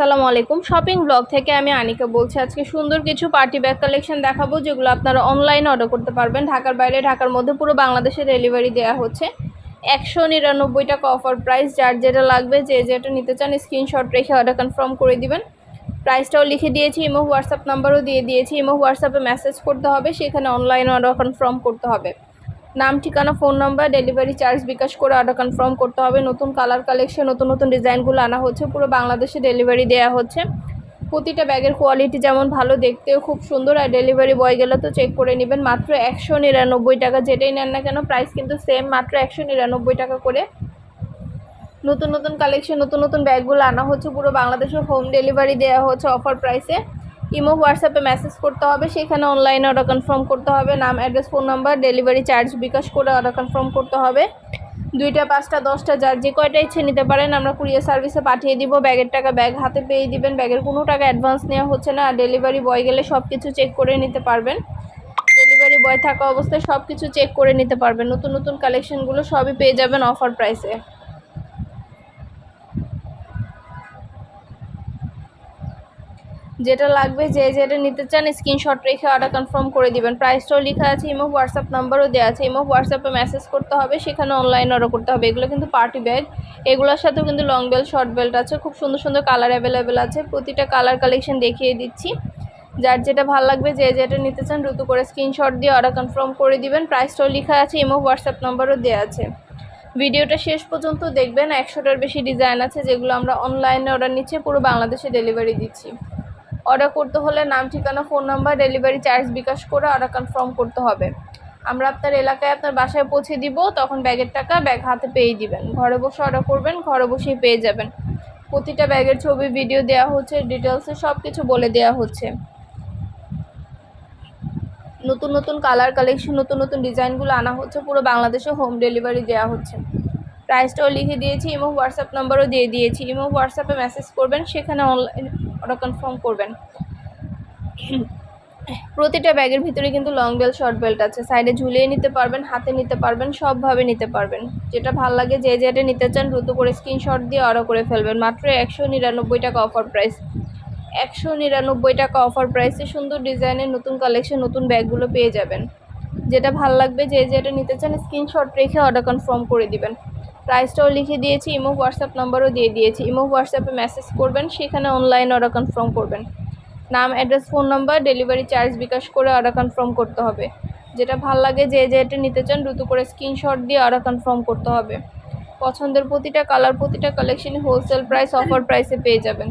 আসসালামু আলাইকুম। Shopping blog থেকে আমি আনিকা বলছি, আজকে সুন্দর কিছু পার্টি ব্যাগ কালেকশন দেখাবো, যেগুলো আপনারা অনলাইনে অর্ডার করতে পারবেন। ঢাকার বাইরে, ঢাকার মধ্যে পুরো বাংলাদেশে ডেলিভারি দেওয়া হচ্ছে। একশো নিরানব্বই টাকা অফার প্রাইস যার যেটা লাগবে, যে যেটা নিতে চান স্ক্রিনশট রেখে অর্ডার কনফার্ম করে দিবেন। প্রাইসটাও লিখে দিয়েছি ইমো হোয়াটসঅ্যাপ নাম্বারও দিয়ে দিয়েছি ইমো হোয়াটসঅ্যাপে মেসেজ করতে হবে, সেখানে অনলাইন অর্ডার কনফার্ম করতে হবে। নাম, ঠিকানা, phone number, delivery charge bKash করে অর্ডার কনফার্ম করতে হবে। নতুন কালার কালেকশন নতুন নতুন ডিজাইনগুলো আনা হচ্ছে। পুরো বাংলাদেশে ডেলিভারি দেওয়া হচ্ছে। প্রতিটা ব্যাগের কোয়ালিটি যেমন ভালো, দেখতেও খুব সুন্দর। আর ডেলিভারি বয় গেলে তো চেক করে নেবেন। মাত্র একশো নিরানব্বই টাকা যেটাই নেন না কেন প্রাইস কিন্তু সেম মাত্র একশো নিরানব্বই টাকা করে। নতুন নতুন কালেকশন নতুন নতুন ব্যাগগুলো আনা হচ্ছে। পুরো বাংলাদেশে হোম ডেলিভারি দেওয়া হচ্ছে অফার প্রাইসে ইমো, হোয়াটসঅ্যাপে মেসেজ করতে হবে, সেখানে অনলাইনে অর্ডার কনফার্ম করতে হবে, নাম address phone number delivery charge bKash করে অর্ডার কনফার্ম করতে হবে। দুইটা, পাঁচটা, দশটা, যার যে কয়টা ইচ্ছে নিতে পারেন, আমরা কুরিয়ার সার্ভিসে পাঠিয়ে দিব ব্যাগের টাকা ব্যাগ হাতে পেয়ে দিবেন ব্যাগের কোনো টাকা অ্যাডভান্স নেওয়া হচ্ছে না, আর ডেলিভারি বয় গেলে সব কিছু চেক করে নিতে পারবেন। ডেলিভারি বয় থাকা অবস্থায় সব কিছু চেক করে নিতে পারবেন, নতুন নতুন কালেকশনগুলো সবই পেয়ে যাবেন অফার প্রাইসে যেটা লাগবে যে যেটা নিতে চান স্ক্রিনশট রেখে অর্ডার কনফার্ম করে দিবেন। প্রাইসটাও লেখা আছে ইমো হোয়াটসঅ্যাপ নাম্বারও দেওয়া আছে। ইমো হোয়াটসঅ্যাপে মেসেজ করতে হবে, সেখানে অনলাইন অর্ডার করতে হবে। এগুলো কিন্তু পার্টি ব্যাগ এগুলোর সাথেও কিন্তু লং বেল্ট শর্ট বেল্ট আছে। খুব সুন্দর সুন্দর কালার অ্যাভেলেবেল আছে। প্রতিটা কালার কালেকশন দেখিয়ে দিচ্ছি। যার যেটা ভালো লাগবে, যে যেটা নিতে চান, দ্রুত করে স্ক্রিনশট দিয়ে অর্ডার কনফার্ম করে দিবেন। প্রাইসটাও লেখা আছে ইমো হোয়াটসঅ্যাপ নাম্বারও দেওয়া আছে। ভিডিওটা শেষ পর্যন্ত দেখবেন। একশোটার বেশি ডিজাইন আছে, যেগুলো আমরা অনলাইনে অর্ডার নিচ্ছে, পুরো বাংলাদেশে ডেলিভারি দিচ্ছি। অর্ডার করতে হলে নাম, ঠিকানা phone number delivery charge bKash করে অর্ডার কনফার্ম করতে হবে। আমরা আপনার এলাকায় আপনার বাসায় পৌঁছে দিব, তখন ব্যাগের টাকা ব্যাগ হাতে পেয়ে দিবেন। ঘরে বসে অর্ডার করবেন, ঘরে বসেই পেয়ে যাবেন। প্রতিটা ব্যাগের ছবি ভিডিও দেওয়া হচ্ছে ডিটেলসে সব কিছু বলে দেওয়া হচ্ছে। নতুন নতুন কালার কালেকশন নতুন নতুন ডিজাইনগুলো আনা হচ্ছে, পুরো বাংলাদেশে হোম ডেলিভারি দেওয়া হচ্ছে। প্রাইসটাও লিখে দিয়েছি এবং হোয়াটসঅ্যাপ নাম্বারও দিয়ে দিয়েছি। এবং হোয়াটসঅ্যাপে মেসেজ করবেন, সেখানে অনলাইন অর্ডার কনফার্ম করবেন। প্রতিটা ব্যাগের ভিতরে কিন্তু লং বেল্ট শর্ট বেল্ট আছে। সাইডে ঝুলিয়ে নিতে পারবেন, হাতে নিতে পারবেন, সবভাবে নিতে পারবেন। যেটা ভালো লাগে যে যেটা নিতে চান, দ্রুত করে স্ক্রিনশট দিয়ে অর্ডার করে ফেলবেন। মাত্র একশো নিরানব্বই টাকা অফার প্রাইস একশো নিরানব্বই টাকা অফার প্রাইসে সুন্দর ডিজাইনের নতুন কালেকশন নতুন ব্যাগগুলো পেয়ে যাবেন। যেটা ভালো লাগবে যে যেটা নিতে চান স্ক্রিনশট রেখে অর্ডার কনফার্ম করে দিবেন। প্রাইসটাও লিখে দিয়েছি, ইমো হোয়াটসঅ্যাপ নাম্বারও দিয়ে দিয়েছি। ইমো হোয়াটসঅ্যাপে মেসেজ করবেন, সেখানে অনলাইন অর্ডার কনফার্ম করবেন। নাম address phone number delivery charge bKash করে অর্ডার কনফার্ম করতে হবে। যেটা ভালো লাগে, যে যেটা নিতে চান, দ্রুত করে স্ক্রিনশট দিয়ে অর্ডার কনফার্ম করতে হবে। পছন্দের প্রতিটা কালার প্রতিটা কালেকশন হোলসেল প্রাইস অফার প্রাইসে পেয়ে যাবেন।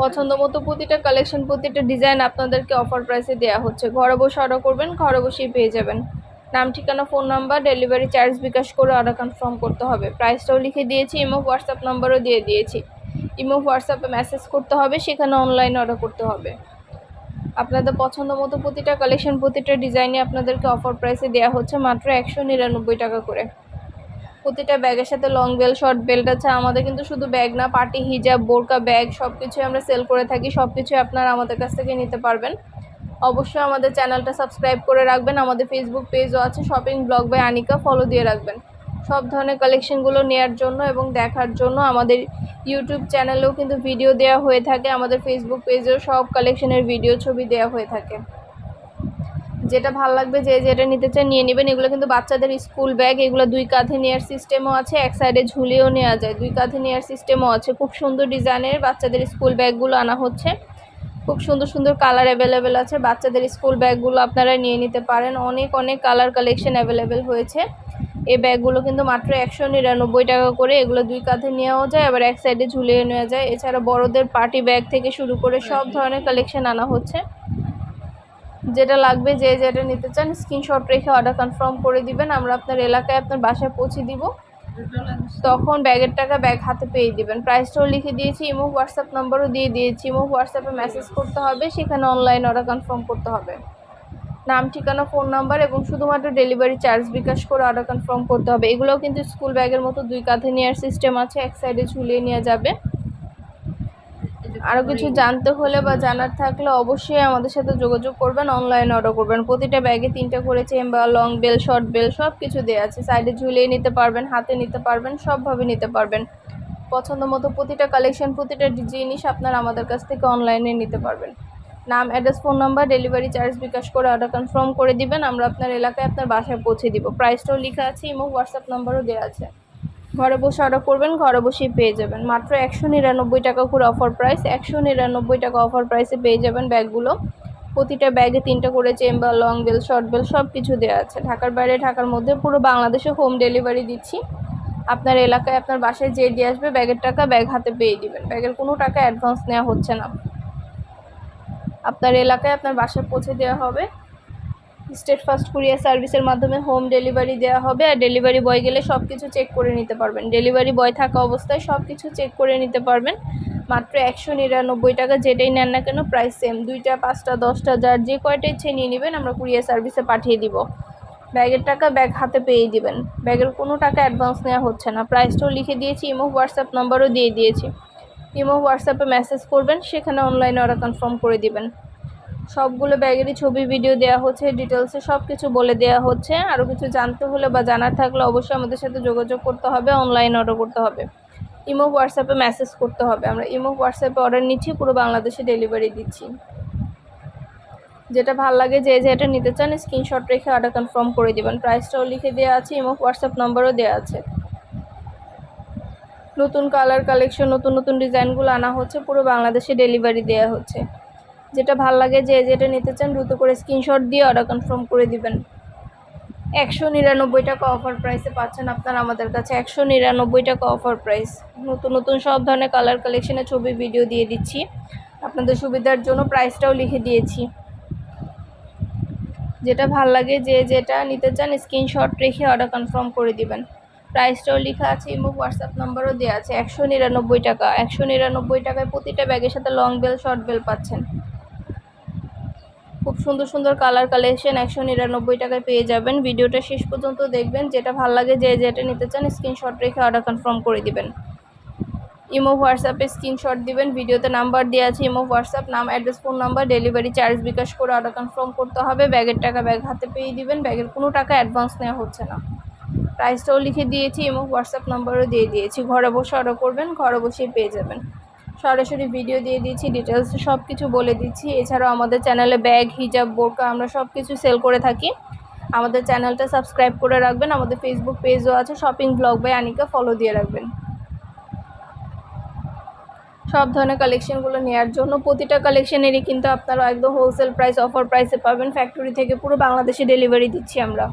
পছন্দ মতো প্রতিটা কালেকশন প্রতিটা ডিজাইন আপনাদেরকে অফার প্রাইসে দেওয়া হচ্ছে। ঘরে বসে অর্ডার করবেন, ঘরে বসেই পেয়ে যাবেন। নাম, ঠিকানা phone number delivery charge bKash করে অর্ডার কনফার্ম করতে হবে। প্রাইসটাও লিখে দিয়েছি ইমো হোয়াটসঅ্যাপ নাম্বারও দিয়ে দিয়েছি। ইমো হোয়াটসঅ্যাপে মেসেজ করতে হবে, সেখানে অনলাইন অর্ডার করতে হবে। আপনাদের পছন্দ মতো প্রতিটা কালেকশন প্রতিটা ডিজাইনে আপনাদেরকে অফার প্রাইসে দেওয়া হচ্ছে মাত্র একশো নিরানব্বই টাকা করে। প্রতিটা ব্যাগের সাথে লং বেল শর্ট বেল্ট আছে। আমাদের কিন্তু শুধু ব্যাগ না পার্টি হিজাব, বোরকা ব্যাগ সব কিছুই আমরা সেল করে থাকি। সব কিছুই আপনারা আমাদের কাছ থেকে নিতে পারবেন। অবশ্যই আমাদের চ্যানেলটা সাবস্ক্রাইব করে রাখবেন। আমাদের ফেসবুক পেজও আছে shopping blog by Anika follow দিয়ে রাখবেন। সব ধরনের কালেকশনগুলো নেওয়ার জন্য এবং দেখার জন্য আমাদের ইউটিউব চ্যানেলেও কিন্তু ভিডিও দেওয়া হয়ে থাকে। আমাদের ফেসবুক পেজেও সব কালেকশনের ভিডিও ছবি দেওয়া হয়ে থাকে। যেটা ভালো লাগবে, যে যেটা নিতে চান নিয়ে নেবেন। এগুলো কিন্তু বাচ্চাদের স্কুল ব্যাগ এগুলো দুই কাঁধে নেওয়ার সিস্টেমও আছে, এক সাইডে ঝুলিয়েও নেওয়া যায়। দুই কাঁধে নেওয়ার সিস্টেমও আছে। খুব সুন্দর ডিজাইনের বাচ্চাদের স্কুল ব্যাগগুলো আনা হচ্ছে। খুব সুন্দর সুন্দর কালার অ্যাভেলেবেল আছে। বাচ্চাদের স্কুল ব্যাগগুলো আপনারা নিয়ে নিতে পারেন। অনেক অনেক কালার কালেকশন অ্যাভেলেবেল হয়েছে। এই ব্যাগগুলো কিন্তু মাত্র একশো নিরানব্বই টাকা করে। এগুলো দুই কাঁধে নেওয়াও যায়, আবার এক সাইডে ঝুলিয়ে নেওয়া যায়। এছাড়া বড়দের পার্টি ব্যাগ থেকে শুরু করে সব ধরনের কালেকশন আনা হচ্ছে। যেটা লাগবে, যে যেটা নিতে চান স্ক্রিনশট রেখে অর্ডার কনফার্ম করে দিবেন। আমরা আপনার এলাকায় আপনার বাসায় পৌঁছে দিব। তখন ব্যাগের টাকা ব্যাগ হাতে পেয়ে দিবেন। প্রাইসটাও লিখে দিয়েছি, ইমো হোয়াটসঅ্যাপ নম্বরও দিয়ে দিয়েছি। ইমো হোয়াটসঅ্যাপে মেসেজ করতে হবে, সেখানে অনলাইন অর্ডার কনফার্ম করতে হবে। নাম, ঠিকানা ফোন নাম্বার এবং শুধুমাত্র ডেলিভারি চার্জ বিকাশ করে অর্ডার কনফার্ম করতে হবে। এগুলোও কিন্তু স্কুল ব্যাগের মতো দুই কাঁধে নেওয়ার সিস্টেম আছে, এক সাইডে ঝুলিয়ে নেওয়া যাবে। আরও কিছু জানতে হলে বা জানার থাকলে অবশ্যই আমাদের সাথে যোগাযোগ করবেন অনলাইনে অর্ডার করবেন। প্রতিটা ব্যাগে তিনটা করে চেন বা লং বেল শর্ট বেল সব কিছু দেওয়া আছে সাইডে ঝুলিয়ে নিতে পারবেন হাতে নিতে পারবেন সবভাবে নিতে পারবেন। পছন্দ মতো প্রতিটা কালেকশন প্রতিটা জিনিস আপনারা আমাদের কাছ থেকে অনলাইনে নিতে পারবেন। নাম address phone number delivery charge bKash করে অর্ডার কনফার্ম করে দিবেন। আমরা আপনার এলাকায় আপনার বাসায় পৌঁছে দিব। প্রাইসটাও লেখা আছে এবং হোয়াটসঅ্যাপ নাম্বারও দেওয়া আছে। ঘরে বসে অর্ডার করবেন, ঘরে বসেই পেয়ে যাবেন। মাত্র একশো নিরানব্বই টাকা করে অফার প্রাইস একশো নিরানব্বই টাকা অফার প্রাইসে পেয়ে যাবেন ব্যাগগুলো। প্রতিটা ব্যাগে তিনটা করে chamber long bell short bell সব কিছু দেওয়া আছে। ঢাকার বাইরে, ঢাকার মধ্যে পুরো বাংলাদেশে হোম ডেলিভারি দিচ্ছি। আপনার এলাকায় আপনার বাসায় যে দিয়ে আসবে, ব্যাগের টাকা ব্যাগ হাতে পেয়ে দিবেন। ব্যাগের কোনো টাকা অ্যাডভান্স নেওয়া হচ্ছে না। আপনার এলাকায় আপনার বাসায় পৌঁছে দেওয়া হবে। স্টেট ফাস্ট কুরিয়ার সার্ভিসের মাধ্যমে হোম ডেলিভারি দেওয়া হবে আর ডেলিভারি বয় গেলে সব কিছু চেক করে নিতে পারবেন। ডেলিভারি বয় থাকা অবস্থায় সব কিছু চেক করে নিতে পারবেন। মাত্র একশো নিরানব্বই টাকা যেটাই নেন না কেন প্রাইস সেম দুইটা, পাঁচটা, দশটা, যার যে কয়টা ইচ্ছে নিয়ে নেবেন আমরা কুরিয়ার সার্ভিসে পাঠিয়ে দিব। ব্যাগের টাকা ব্যাগ হাতে পেয়ে দিবেন। ব্যাগের কোনো টাকা অ্যাডভান্স নেওয়া হচ্ছে না। প্রাইসটাও লিখে দিয়েছি, ইমো, হোয়াটসঅ্যাপ নাম্বারও দিয়ে দিয়েছি। ইমো, হোয়াটসঅ্যাপে মেসেজ করবেন, সেখানে অনলাইনে ওরা কনফার্ম করে দিবেন। সবগুলো ব্যাগেরই ছবি ভিডিও দেওয়া হচ্ছে ডিটেলসে সব কিছু বলে দেওয়া হচ্ছে। আরও কিছু জানতে হলে বা জানার থাকলে অবশ্যই আমাদের সাথে যোগাযোগ করতে হবে অনলাইন অর্ডার করতে হবে। ইমো হোয়াটসঅ্যাপে মেসেজ করতে হবে। আমরা ইমো হোয়াটসঅ্যাপে অর্ডার নিচ্ছি, পুরো বাংলাদেশে ডেলিভারি দিচ্ছি। যেটা ভালো লাগে, যে যেটা নিতে চান স্ক্রিনশট রেখে অর্ডার কনফার্ম করে দেবেন। প্রাইসটাও লিখে দেওয়া আছে, ইমো হোয়াটসঅ্যাপ নাম্বারও দেওয়া আছে। নতুন কালার কালেকশন নতুন নতুন ডিজাইনগুলো আনা হচ্ছে, পুরো বাংলাদেশে ডেলিভারি দেওয়া হচ্ছে। যেটা ভালো লাগে যে যেটা নিতে চান দ্রুত করে স্ক্রিনশট দিয়ে অর্ডার কনফার্ম করে দিবেন। একশো নিরানব্বই টাকা অফার প্রাইসে পাচ্ছেন আপনারা আমাদের কাছে। একশো নিরানব্বই টাকা অফার প্রাইস নতুন নতুন সব ধরনের কালার কালেকশনের ছবি ভিডিও দিয়ে দিচ্ছি। আপনাদের সুবিধার জন্য প্রাইসটাও লিখে দিয়েছি। যেটা ভালো লাগে যে যেটা নিতে চান স্ক্রিনশট রেখে অর্ডার কনফার্ম করে দিবেন। প্রাইসটাও লেখা আছে এবং হোয়াটসঅ্যাপ নাম্বারও দেওয়া আছে। একশো নিরানব্বই টাকা। একশো নিরানব্বই টাকায় প্রতিটা ব্যাগের সাথে লং বেল শর্ট বেল পাচ্ছেন। খুব সুন্দর সুন্দর কালার কালেকশন একশো নিরানব্বই টাকায় পেয়ে যাবেন। ভিডিওটা শেষ পর্যন্ত দেখবেন। যেটা ভালো লাগে, যে যেটা নিতে চান স্ক্রিনশট রেখে অর্ডার কনফার্ম করে দিবেন। ইমো, হোয়াটসঅ্যাপে স্ক্রিনশট দিবেন। ভিডিওতে নাম্বার দেওয়া আছে, ইমো, হোয়াটসঅ্যাপ, নাম address phone number delivery charge bKash করে অর্ডার কনফার্ম করতে হবে। ব্যাগের টাকা ব্যাগ হাতে পেয়ে দিবেন। ব্যাগের কোনো টাকা অ্যাডভান্স নেওয়া হচ্ছে না। প্রাইসটাও লিখে দিয়েছি এবং হোয়াটসঅ্যাপ নাম্বারও দিয়ে দিয়েছি। ঘরে বসে অর্ডার করবেন, ঘরে বসেই পেয়ে যাবেন। সরাসরি ভিডিও দিয়ে দিচ্ছি ডিটেলস সব কিছু বলে দিচ্ছি। এছাড়াও আমাদের চ্যানেলে ব্যাগ হিজাব বোরকা আমরা সব কিছু সেল করে থাকি। আমাদের চ্যানেলটা সাবস্ক্রাইব করে রাখবেন। আমাদের ফেসবুক পেজও আছে shopping blog by Anika follow দিয়ে রাখবেন। সব ধরনের কালেকশনগুলো নেওয়ার জন্য প্রতিটা কালেকশনেরই কিন্তু আপনারা একদম হোলসেল প্রাইস অফার প্রাইসে পাবেন। ফ্যাক্টরি থেকে পুরো বাংলাদেশে ডেলিভারি দিচ্ছি আমরা।